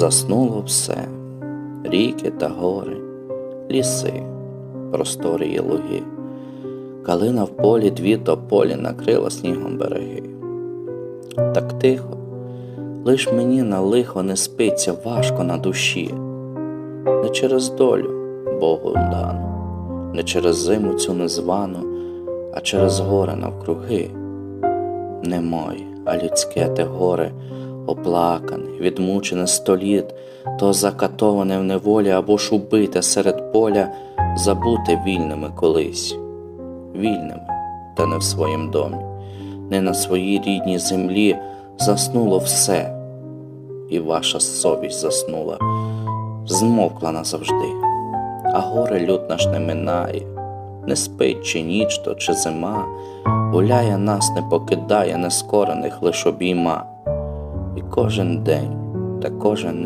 Заснуло все, ріки та гори, ліси, простори і луги. Калина в полі дві тополі накрила снігом береги. Так тихо, лиш мені на лихо не спиться важко на душі, не через долю Богу дану, не через зиму цю незвану, а через горе навкруги. Не моє, а людське те горе, оплакане, відмучене століт, то закатоване в неволі або ж убите серед поля, забуте вільними колись, вільними, та не в своїм домі, не на своїй рідній землі заснуло все, і ваша совість заснула, змовкла назавжди, а горе люд наш не минає, не спить чи ніч то, чи зима, гуляє нас, не покидає нескорених лиш обійма. Кожен день та кожен